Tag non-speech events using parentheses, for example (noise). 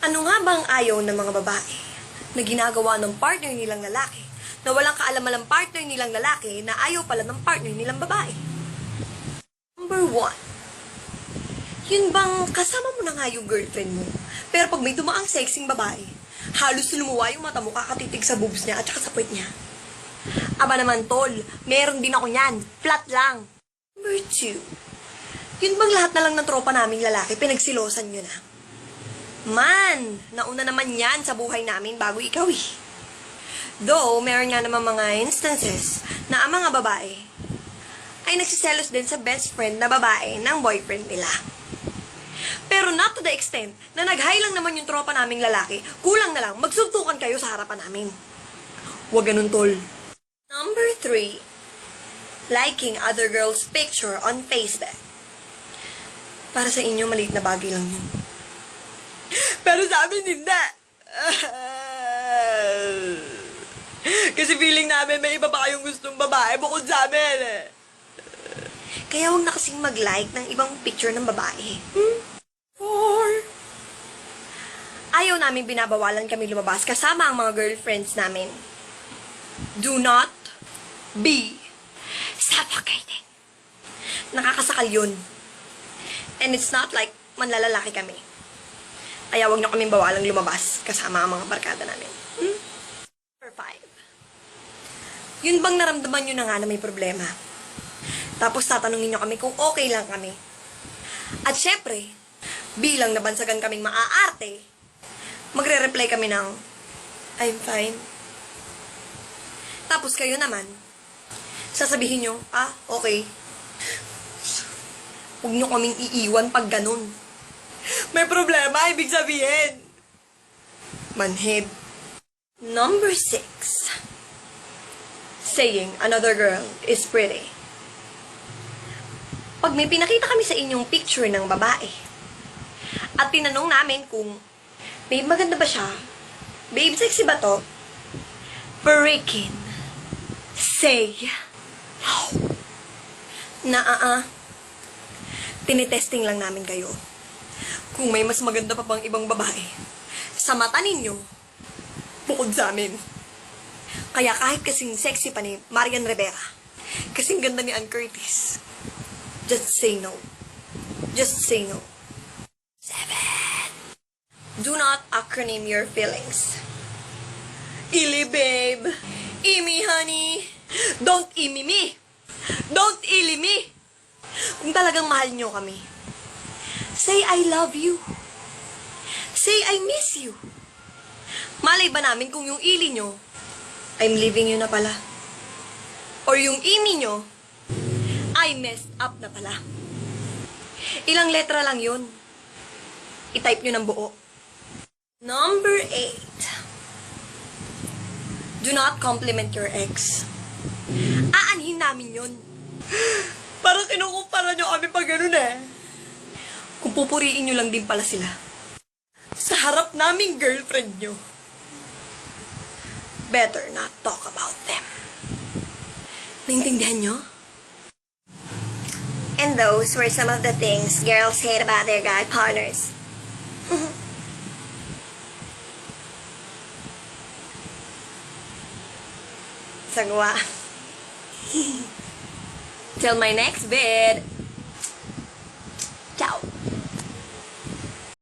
Ano nga ba ang ayaw ng mga babae na ginagawa ng partner nilang lalaki na walang kaalaman ng partner nilang lalaki na ayaw pala ng partner nilang babae? Number one, yun bang kasama mo na nga yung girlfriend mo, pero pag may dumaang sexing babae, halos lumuwa yung mata mo kakatitig sa boobs niya at saka sa puwet niya. Aba naman, tol, meron din ako niyan. Flat lang. Number two, yun bang lahat na lang ng tropa naming lalaki, pinagsilosan nyo na? Man, nauna naman yan sa buhay namin bago ikaw eh. Though, meron nga naman mga instances na ang mga babae ay nagsiselos din sa best friend na babae ng boyfriend nila. Pero not to the extent na nag-high lang naman yung tropa naming lalaki, kulang na lang, magsuntukan kayo sa harapan namin. Huwag ganun, tol. Number three, liking other girl's picture on Facebook. Para sa inyo, maliit na bagay lang yun. Pero sa amin, hindi. Kasi feeling namin may iba pa kayong gustong babae bukod sa amin eh. Kaya huwag na kasing mag-like ng ibang picture ng babae. Hmm? Four. Ayaw namin binabawalan kami lumabas kasama ang mga girlfriends namin. Do not be suffocating. Nakakasakal yun. And it's not like manlalalaki kami. Kaya huwag niyo kaming bawalang lumabas kasama ang mga barkada namin. Hmm? Number five. Yun bang naramdaman nyo na nga na may problema? Tapos tatanungin nyo kami kung okay lang kami. At syempre, bilang nabansagan kaming maaarte, magre-reply kami ng, I'm fine. Tapos kayo naman, sasabihin nyo, ah, okay. Huwag nyo kaming iiwan pag ganun. May problema, ibig sabihin. Manhid. Number six. Saying another girl is pretty. Pag may pinakita kami sa inyong picture ng babae, at tinanong namin kung, babe, maganda ba siya? Babe, sexy ba to? Freaking say no. Na, ah, ah. Tinitesting lang namin kayo. Kung may mas maganda pa pang ibang babae, sa mata ninyo, bukod sa amin. Kaya kahit kasing sexy pa ni Marian Rivera, kasing ganda ni Ann Curtis, just say no. Just say no. Seven. Do not acronym your feelings. Ili, babe. Imi, honey. Don't imi me. Don't ili me. Kung talagang mahal nyo kami, say I love you. Say I miss you. Malay ba namin kung yung ili nyo, I'm leaving you na pala. Or yung imi nyo, I messed up na pala. Ilang letra lang yun. I-type nyo ng buo. Number eight. Do not compliment your ex. Aanhin namin yun. (gasps) Parang kinukumpara nyo kami pag ganun eh. Kung pupuriin nyo lang din pala sila. Sa harap naming girlfriend nyo. Better not talk about them. Naintindihan nyo? And those were some of the things girls hate about their guy partners. (laughs) Sagwa. (laughs) Till my next vid. Ciao.